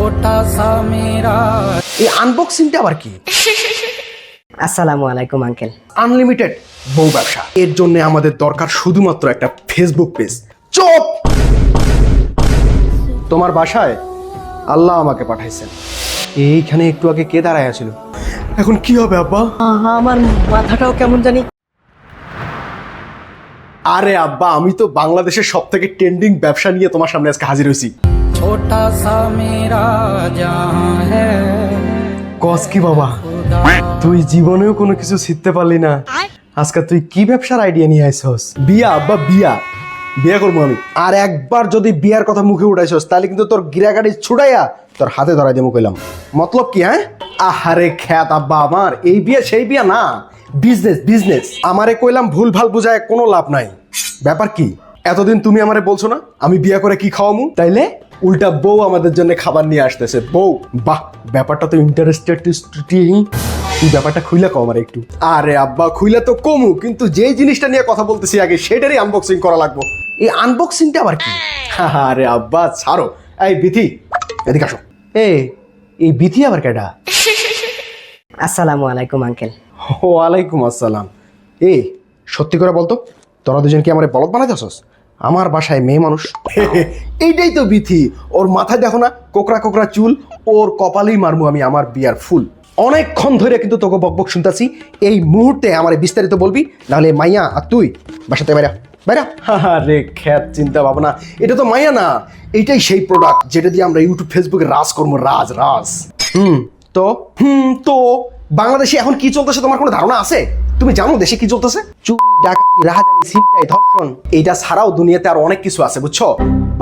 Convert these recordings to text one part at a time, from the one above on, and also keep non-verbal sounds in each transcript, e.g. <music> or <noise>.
ছোটা সামিরা এই আনবক্সিংটা আবার কি? <laughs> আসসালামু আলাইকুম আঙ্কেল আনলিমিটেড বউ ব্যবসা। এর জন্য আমাদের দরকার শুধুমাত্র একটা ফেসবুক পেজ চোপ তোমার বাসায় আল্লাহ আমাকে পাঠাইছেন। এইখানে একটু আগে কে দাঁড়ায় আছিল? এখন কি হবে আব্বা? আমার মাথাটাও কেমন জানি আরে আব্বা আমি তো বাংলাদেশের সব থেকে ট্রেন্ডিং ব্যবসা নিয়ে তোমার সামনে আজকে হাজির হয়েছি। छोटा सा मेरा जहां है কস কি বাবা তুই জীবনেও কোনো কিছু শিখতে পারলি না আজকে তুই কি ব্যবসার আইডিয়া নিয়ে আইছস বিয়া আব্বা বিয়া বিয়া করবো আমি আর একবার যদি বিয়ার কথা মুখে উঠাইছস তাহলে কিন্তু তোর গিরাগাড়ি ছুটাইয়া তোর হাতে ধরাই দেবো কইলাম মতলব কি হ্যাঁ আহারে খ্যাত আব্বা আমার এই বিয়ে সেই বিয়া না বিজনেস বিজনেস আমারে কইলাম ভুল ভাল বুঝায় কোনো লাভ নাই ব্যাপার কি এতদিন তুমি আমারে বলছো না আমি বিয়া করে কি খাওয়ামু তাইলে উল্টা বউ আমাদের জন্য খাবার নিয়ে আসতেছে। বউ বাহ ব্যাপারটা তো ইন্টারেস্টেড তুই ব্যাপারটা খুইলা কম আমার একটু। আরে আব্বা খুইলা তো কমু কিন্তু যেই জিনিসটা নিয়ে কথা বলতেছি আগে সেটারই আনবক্সিং করা লাগবো। এই আনবক্সিংটা আবার কি? <laughs> আরে আব্বা ছাড়ো। এই বিথি এদিকে আসো। এ এই বিথি আবার কেডা? <laughs> আসসালামু আলাইকুম আঙ্কেল ওয়ালাইকুম আসসালাম। এ সত্যি করে বলতো তোরা দুজন কি আমার বলদ বানাইতেছস? আমার বাসায় মেয়ে মানুষ। এইটাই তো বিথি ওর মাথায় দেখো না কোকরা কোকরা চুল ওর কপালেই মারমু আমি আমার বিয়ার ফুল। অনেকক্ষণ ধরে কিন্তু তোকে বকবক শুনতাছি এই মুহূর্তে আমার বিস্তারিত বলবি নাহলে মাইয়া আর তুই বাসাতে বাইরা। বাইরা? রে খ্যাত চিন্তা ভাবনা। এটা তো মাইয়া না এইটাই সেই প্রোডাক্ট যেটা দিয়ে আমরা ইউটিউব ফেসবুকে রাজ করব রাজ রাজ। হুম তো? হুম তো? বাংলাদেশে এখন কি চলতেছে তোমার কোনো ধারণা আছে? তুমি জানো দেশে কি চলতেছে? চুরি ডাকাতি রাহাজানি ছিনতাই ধর্ষণ এইটা ছাড়াও দুনিয়াতে আর অনেক কিছু আছে বুঝছ?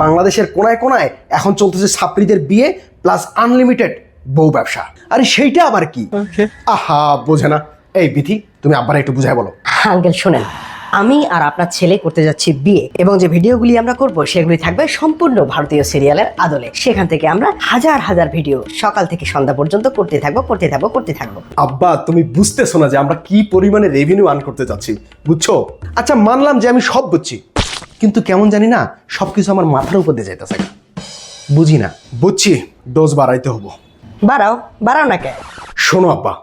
বাংলাদেশের কোনায় কোনায় এখন চলতেছে ছাত্রীদের বিয়ে প্লাস আনলিমিটেড বউ ব্যবসা। আরে সেইটা আবার কি? আহা বোঝে না। এই বিধি তুমি আবার একটু বুঝাই বলো। আঙ্কেল শুনেন আমি আর আপনার ছেলে করতে যাচ্ছি বিয়ে। এবং যে ভিডিওগুলি আমরা করব সেগুলি থাকবে সম্পূর্ণ ভারতীয় সিরিয়ালের আদলে। সেখান থেকে আমরা হাজার হাজার ভিডিও সকাল থেকে সন্ধ্যা পর্যন্ত করতে থাকব করতে থাকব করতে থাকব। আব্বা তুমি বুঝতেছো না যে আমরা কি পরিমাণে রেভিনিউ আর্ন করতে যাচ্ছি বুঝছ? আচ্ছা মানলাম যে আমি সব বুঝছি। কিন্তু কেমন জানি না সবকিছু আমার মাথার উপর দিয়ে যাইতেছে। বুঝি না বুঝছি ডোজ বাড়াইতে হব। বাড়াও বাড়াও না কে? শোনো আব্বা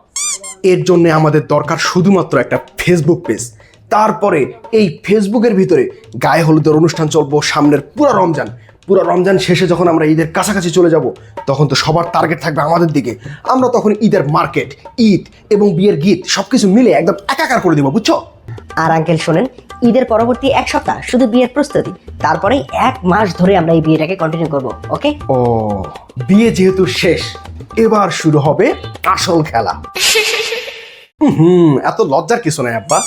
এর জন্য আমাদের দরকার শুধুমাত্র একটা ফেসবুক পেজ তারপরে এই ফেসবুকের ভিতরে গায়ে হলুদের অনুষ্ঠান চলবো সামনের পুরো রমজান। পুরো রমজান শেষে যখন আমরা ঈদের কাছাকাছি চলে যাব তখন তো সবার টার্গেট থাকবে আমাদের দিকে। আমরা তখন ঈদের মার্কেট ঈদ এবং বিয়ের গীত সবকিছু মিলে একদম একাকার করে দিব বুঝছ? আর আঙ্কেল শোনেন ঈদের পরবর্তী এক সপ্তাহ শুধু বিয়ের প্রস্তুতি তারপরে এক মাস ধরে আমরা এই বিয়েটাকে কন্টিনিউ করব ওকে ও বিয়ে যেহেতু শেষ এবার শুরু হবে আসল খেলা। হুম, এত লজ্জার কিছু নাই, আব্বা।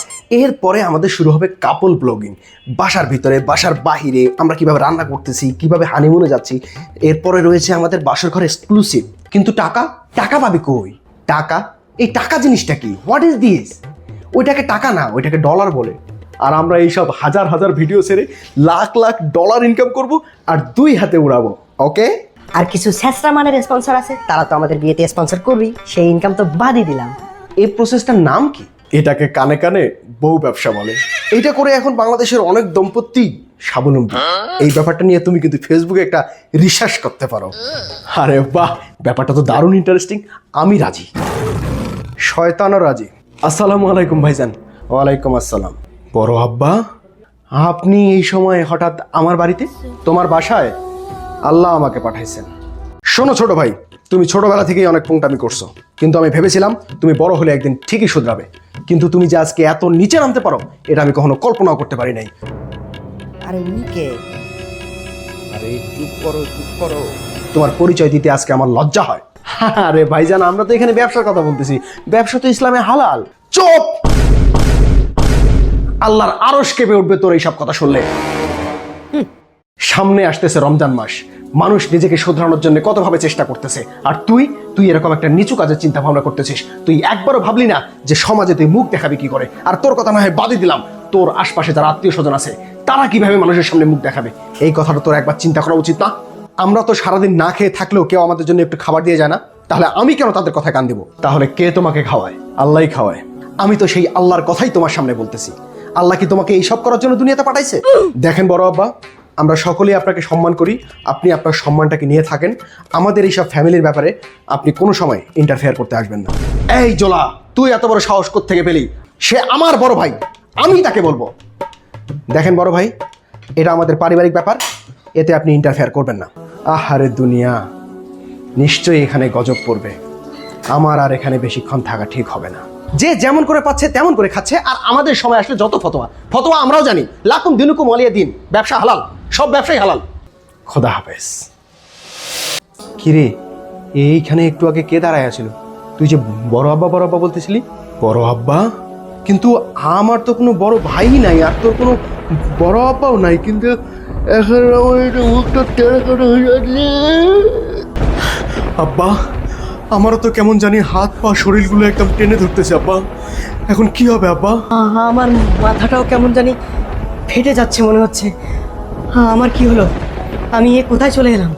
এরপরে আমাদের শুরু হবে কাপল ব্লগিং বাসার ভিতরে, বাসার বাহিরে আমরা কীভাবে রান্না করতেছি, কীভাবে হানিমুনে যাচ্ছি, এরপরে রয়েছে আমাদের বাসর ঘর এক্সক্লুসিভ কিন্তু টাকা? টাকা পাবে কই? টাকা? এই টাকা জিনিসটা কি? হোয়াট ইজ দিস ওইটাকে টাকা না, ওইটাকে ডলার বলে। আর আমরা এইসব হাজার হাজার ভিডিও ছেড়ে লাখ লাখ ডলার ইনকাম করব আর দুই হাতে উড়াবো ওকে আর কিছু স্যাসরা মানের স্পন্সর আছে, তারা তো আমাদের বিয়েতে স্পন্সর করবেই। সেই ইনকাম তো বাদই দিলাম। এই প্রসেসটার নাম কি? এটাকে কানে কানে বউ ব্যবসা বলে। এটা করে এখন বাংলাদেশের অনেক দম্পতি স্বাবলম্বী। এই ব্যাপারটা নিয়ে তুমি কিন্তু ফেসবুকে একটা রিসার্চ করতে পারো। আরে বাহ ব্যাপারটা তো দারুণ ইন্টারেস্টিং আমি রাজি। শয়তানও রাজি। আসসালামু আলাইকুম ভাইজান। ওয়ালাইকুম আসসালাম। বড় আব্বা। আপনি এই সময় হঠাৎ আমার বাড়িতে? তোমার বাসায়? আল্লাহ আমাকে পাঠাইছেন। শোনো ছোট ভাই তুমি ছোটবেলা থেকেই অনেক পুংটামি করছ। কিন্তু আমি ভেবেছিলাম তুমি বড় হলে একদিন ঠিকই শুধরাবে। কিন্তু তুমি যে আজকে এত নিচে নামতে পারো এটা আমি কখনো কল্পনাও করতে পারি নাই। আরে উনি কে? আরে চুপ করো চুপ করো। তোমার পরিচয় দিতে আজকে আমার লজ্জা হয়। আরে ভাইজান আমরা তো এখানে ব্যবসার কথা বলতেছি। ব্যবসা তো ইসলামে হালাল। চুপ! আল্লাহর আরশ কেঁপে উঠবে তোর এইসব কথা শুনলে। সামনে আসতেছে রমজান মাস। মানুষ নিজেকে শুধরানোর জন্য কতভাবে চেষ্টা করতেছে? আর তুই তুই এরকম একটা নিচু কাজের চিন্তা ভাবনা করতেছিস। তুই একবারও ভাবলি না যে সমাজে তুই মুখ দেখাবি কি করে? আর তোর কথা না হয় বাদই দিলাম। তোর আশপাশে যারা আত্মীয় স্বজন আছে, তারা কীভাবে মানুষের সামনে মুখ দেখাবে? এই কথাটা তোর একবার চিন্তা করা উচিত না? আমরা তো সারাদিন না খেয়ে থাকলেও কেউ আমাদের জন্য একটু খাবার দিয়ে যায় না? তাহলে আমি কেন তাদের কথায় কান দিব? তাহলে কে তোমাকে খাওয়ায়? আল্লাহই খাওয়ায়। আমি তো সেই আল্লাহর কথাই তোমার সামনে বলতেছি। আল্লাহ কি তোমাকে এই সব করার জন্য দুনিয়াতে পাঠাইছে? দেখেন বড় আব্বা আমরা সকলেই আপনাকে সম্মান করি। আপনি আপনার সম্মানটাকে নিয়ে থাকেন। আমাদের এইসব ফ্যামিলির ব্যাপারে আপনি কোনো সময় ইন্টারফেয়ার করতে আসবেন না। এই জোলা, তুই এত বড় সাহস থেকে পেলি? সে আমার বড় ভাই। আমি তাকে বলব। দেখেন বড় ভাই, এটা আমাদের পারিবারিক ব্যাপার। এতে আপনি ইন্টারফেয়ার করবেন না। আহারে দুনিয়া, নিশ্চয়ই এখানে গজব পড়বে। আমার আর এখানে বেশিক্ষণ থাকা ঠিক হবে না। যে যেমন করে পাচ্ছে তেমন করে খাচ্ছে আর আমাদের সময় আসলে যত ফতোয়া। ফতোয়া আমরাও জানি লাকুম দিনুকুম অলিয়া দিন ব্যবসা হালাল সব ব্যবসাই হালাল। খোদা হাফেজ। কিরে এইখানে একটু আগে কে দাঁড়ায় আছিল? তুই যে বড় আব্বা বড় আব্বা বলতেছিলি? বড় আব্বা? কিন্তু আমার তো কোনো বড় ভাই নাই আর তোর কোনো বড় আব্বাও নাই কিন্তু এখন আমার মুখটা টেড়ে করে হয়ে যাচ্ছে। আব্বা আমারও তো কেমন জানি হাত পা শরীরগুলো একদম টেনে ধরতেছে, আব্বা। এখন কি হবে, আব্বা? আমার মাথাটাও কেমন জানি ফেটে যাচ্ছে মনে হচ্ছে। আমার কি হলো? আমি এ কোথায় চলে এলাম?